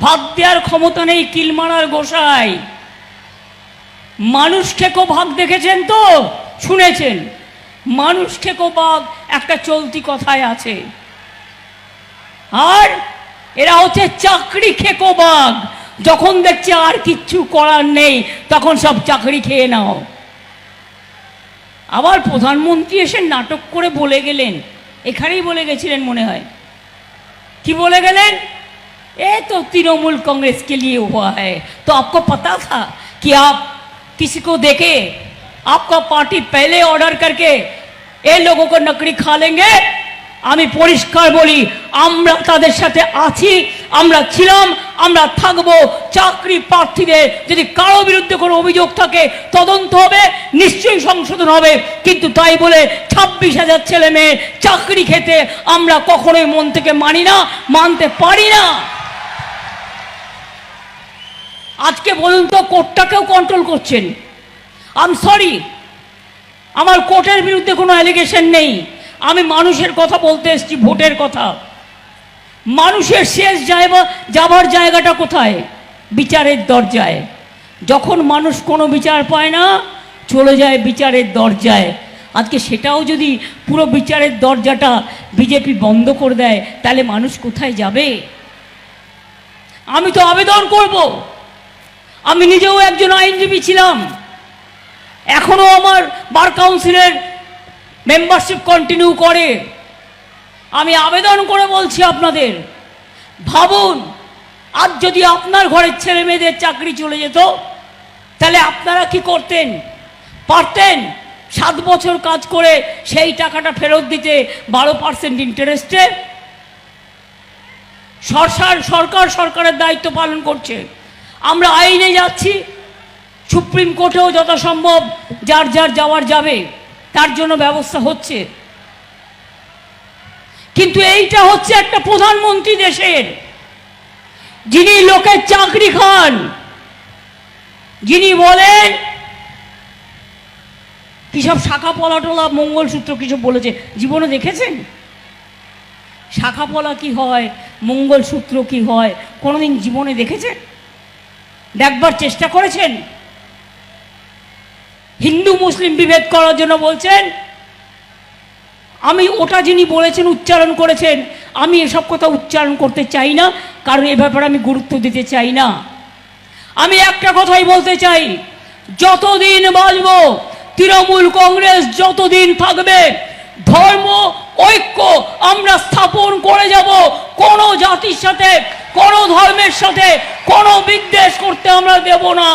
ভাত দেওয়ার ক্ষমতা নেই কিলমারার গোসাই। মানুষ খেকো ভাগ দেখেছেন তো? শুনেছেন? মানুষ খেকো বাঘ একটা চলতি কথায় আছে। আর এরা হচ্ছে চাকরি খেকো বাঘ যখন দেখছে আর কিচ্ছু করার নেই, তখন সব চাকরি খেয়ে নাও। আবার প্রধানমন্ত্রী এসে নাটক করে বলে গেলেন। এখানেই বলে গেছিলেন মনে হয়। কি বলে গেলেন? ये तो तृणमूल कांग्रेस के लिए हुआ है तो आपको पता था कि आप किसी को देखे आपका पार्टी पहले ऑर्डर करके ये लोगों को नकड़ी खा लेंगे আমি পরিষ্কার বলি আমরা তাদের সাথে আছি আমরা ছিলাম আমরা থাকবো চাকরি প্রার্থীদের যদি কারো বিরুদ্ধে কোনো অভিযোগ থাকে তদন্ত হবে নিশ্চয়ই সংশোধন হবে কিন্তু তাই বলে ছাব্বিশ হাজার ছেলে মেয়ে চাকরি খেতে আমরা কখনোই মন থেকে মানি না মানতে পারি না আজকে বলুন তো কোর্টটাকেও কন্ট্রোল করছেন। আম সরি আমার কোর্টের বিরুদ্ধে কোনো অ্যালিগেশন নেই। আমি মানুষের কথা বলতে এসেছি, ভোটের কথা। মানুষের শেষ জায়গা যাবার জায়গাটা কোথায়? বিচারের দরজায়। যখন মানুষ কোনো বিচার পায় না, চলে যায় বিচারের দরজায়। আজকে সেটাও যদি পুরো বিচারের দরজাটা বিজেপি বন্ধ করে দেয়, তাহলে মানুষ কোথায় যাবে? আমি তো আবেদন করব। আমি নিজেও একজন আইনজীবী ছিলাম। এখনও আমার বার কাউন্সিলের মেম্বারশিপ কন্টিনিউ করে। আমি আবেদন করে বলছি আপনাদের, ভাবুন, আজ যদি আপনার ঘরের ছেলে মেয়েদের চাকরি চলে যেত, তাহলে আপনারা কি করতেন? পারতেন সাত বছর কাজ করে সেই টাকাটা ফেরত দিতে বারো পার্সেন্ট ইন্টারেস্টে সরকার সরকার সরকারের দায়িত্ব পালন করছে। আমরা আইনে যাচ্ছি, সুপ্রিম কোর্টেও যথাসম্ভব যার যার যাওয়ার যাবে, তার জন্য ব্যবস্থা হচ্ছে। কিন্তু এইটা হচ্ছে একটা প্রধানমন্ত্রী দেশের, যিনি লোকের চাকরি খান। যিনি বলেন, কিসব শাখা পলাটলা মঙ্গলসূত্র কিছু বলেছে, জীবনে দেখেছেন? শাখা পলা কি হয়, মঙ্গলসূত্র কি হয়, কোনোদিন জীবনে দেখেছেন? দেখবার চেষ্টা করেছেন? হিন্দু মুসলিম বিভেদ করার জন্য বলছেন, আমি ওটা যিনি বলেছেন, উচ্চারণ করেছেন, আমি এসব কথা উচ্চারণ করতে চাই না, কারণ এ ব্যাপারে আমি গুরুত্ব দিতে চাই না। আমি একটা কথাই বলতে চাই, যতদিন বাঁচব, তৃণমূল কংগ্রেস যতদিন থাকবে ধর্ম, ঐক্য আমরা স্থাপন করে যাব। কোনো জাতির সাথে, কোনো ধর্মের সাথে, কোনো বিদ্বেষ করতে আমরা দেব না।